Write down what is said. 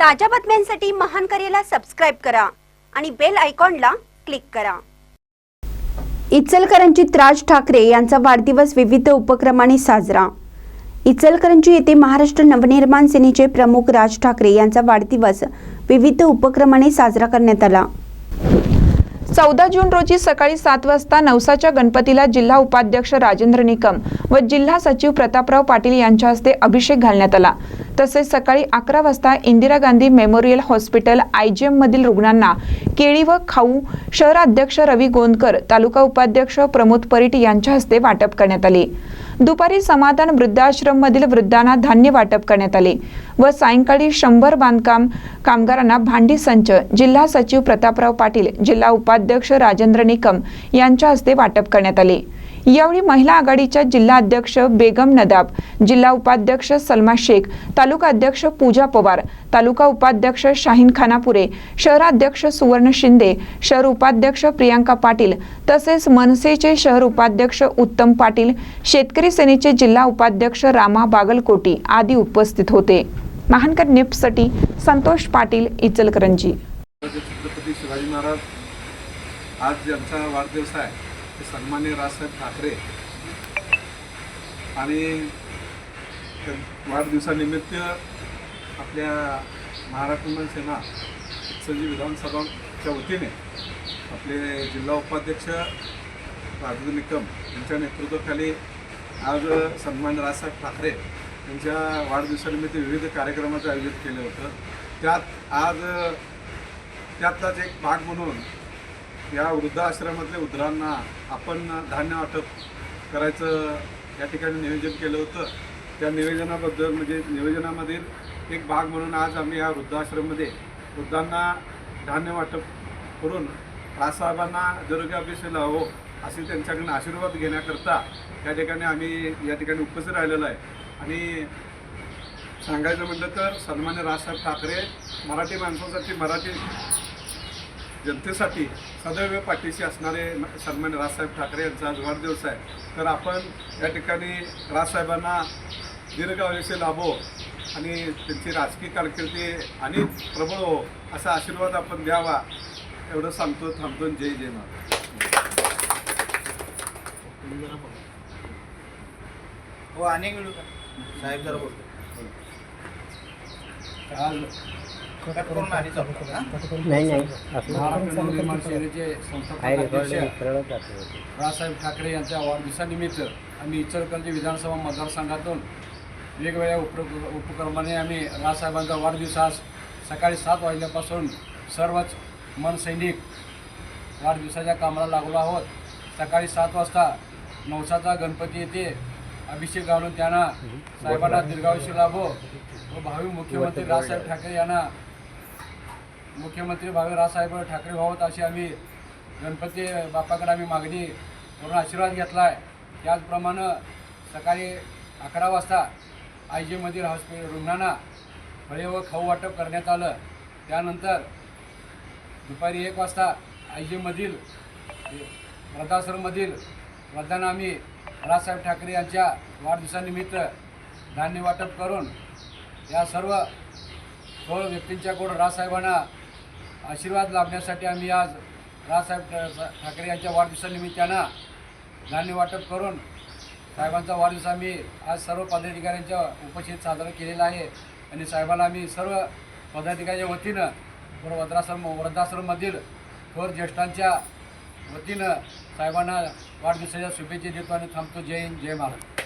ताज्या बातम्यांसाठी महान करेला सबस्क्राईब करा आणि बेल आयकॉनला क्लिक करा. इचलकरंजीत राज ठाकरे यांचा वाढदिवस विविध उपक्रमाने साजरा. इचलकरंजी येथे महाराष्ट्र नवनिर्माण सेनेचे प्रमुख राज ठाकरे यांचा वाढदिवस विविध उपक्रमाने साजरा करण्यात आला. चौदा जून रोजी सकाळी सात वाजता नवसाच्या गणपतीला जिल्हा उपाध्यक्ष राजेंद्र निकम व जिल्हा सचिव प्रतापराव पाटील यांच्या हस्ते अभिषेक घालण्यात आला. तसेच सकाळी अकरा वाजता Indira Gandhi memorial hospital I G एममधील रुग्णांना केळी व खाऊ शहराध्यक्ष रवी गोंदकर तालुका उपाध्यक्ष प्रमोद परीट यांच्या हस्ते वाटप करण्यात आले. दुपारी समाधान वृद्धाश्रम मधील वृद्धांना धान्य वाटप करण्यात आले व सायंकाळी शंभर बांधकाम कामगारांना भांडी संच जिल्हा सचिव प्रतापराव पाटील जिल्हा उपाध्यक्ष राजेंद्र निकम यांच्या हस्ते वाटप करण्यात आले. यावेळी महिला आघाडीच्या जिल्हा अध्यक्ष बेगम नदाब जिल्हा उपाध्यक्ष सलमा शेख तालुका अध्यक्ष पूजा पवार तालुका उपाध्यक्ष शाहीन खानापुरे शहराध्यक्ष सुवर्ण शिंदे शहर उपाध्यक्ष प्रियांका पाटील तसेच मनसेचे शहर उपाध्यक्ष उत्तम पाटील शेतकरी सेनेचे जिल्हा उपाध्यक्ष रामा बागलकोटी आदी उपस्थित होते. महानकर निप्ससाठी संतोष पाटील इचलकरंजी. छत्रपती शिवाजी महाराज आज ज्यांचा वाढदिवस आहे ते सन्मान्य राजसाहेब ठाकरे आणि वाढदिवसानिमित्त आपल्या महाराष्ट्र सेना सजी विधानसभाच्या वतीने आपले जिल्हा उपाध्यक्ष राजेंद्र निकम यांच्या नेतृत्वाखाली आज सन्मान्य राजसाहेब ठाकरे यांच्या वाढदिवसानिमित्त विविध कार्यक्रमाचं आयोजित केलं होतं. त्यात आज त्यातलाच एक भाग म्हणून या वृद्धाश्रमातल्या वृद्धांना आपण धान्य वाटप करायचं या ठिकाणी नियोजन केलं होतं. त्या नियोजनाबद्दल म्हणजे नियोजनामधील एक भाग म्हणून आज आम्ही या वृद्धाश्रममध्ये वृद्धांना धान्य वाटप करून राजसाहेबांना आरोग्य अभिषेक लावो असे त्यांच्याकडून आशीर्वाद घेण्याकरता या ठिकाणी आम्ही या ठिकाणी उपस्थित राहिलेलो आहे. आणि सांगायचं म्हटलं तर सन्मान्य राजसाहेब ठाकरे मराठी माणसासाठी मराठी जनतेसाठी सदैव पाठीशी असणारे सन्मान्य राजसाहेब ठाकरे यांचा आज वाढदिवस आहे. तर आपण या ठिकाणी राजसाहेबांना दीर्घ आयुष्य लाभो आणि त्यांची राजकीय कारकिर्दी आणि प्रबळ हो असा आशीर्वाद आपण द्यावा एवढं सांगतो थांबतो जय जय महाराज. हो अनेक साहेब जरा बोलतो. आज नाही नाही. रावसाहेब ठाकरे यांच्या वाढदिवसानिमित्त आम्ही इचलकरंजी विधानसभा मतदारसंघातून वेगवेगळ्या उप उपक्रमाने आम्ही रावसाहेबांचा वाढदिवस आज सकाळी सात वाजल्यापासून सर्वच मनसैनिक वाढदिवसाच्या कामाला लागलो आहोत. सकाळी सात वाजता नवसाचा गणपती येथे अभिषेक घालून त्यांना साहेबांना दीर्घायुष्य लाभो. व भावी मुख्यमंत्री राजसाहेब ठाकरे यांना मुख्यमंत्री भावे रासाहेब ठाकरे व्हावत अशी आम्ही गणपती बाप्पाकडे आम्ही मागणी करून आशीर्वाद घेतला आहे त्याचप्रमाणे सकाळी अकरा वाजता आय जीमधील हॉस्पिटल रुग्णांना फळे व खाऊ वाटप करण्यात आलं. त्यानंतर दुपारी एक वाजता आय जीमधील वृद्धाश्रममधील वृद्धांना आम्ही राजसाहेब ठाकरे यांच्या वाढदिवसानिमित्त धान्य वाटप करून या सर्व थोर व्यक्तींच्याकडून राजसाहेबांना आशीर्वाद लाभण्यासाठी आम्ही आज राजसाहेब ठाकरे यांच्या वाढदिवसानिमित्तानं धान्य वाटप करून साहेबांचा वाढदिवस आम्ही आज सर्व पदाधिकाऱ्यांच्या उपस्थित साजरा केलेला आहे. आणि साहेबांना आम्ही सर्व पदाधिकाऱ्यांच्या वतीनं व वृद्धाश्रम वृद्धाश्रममधील थोर ज्येष्ठांच्या वतीनं साहेबांना वाढदिवसाच्या शुभेच्छा देतो आणि थांबतो. जय हिंद जय महाराज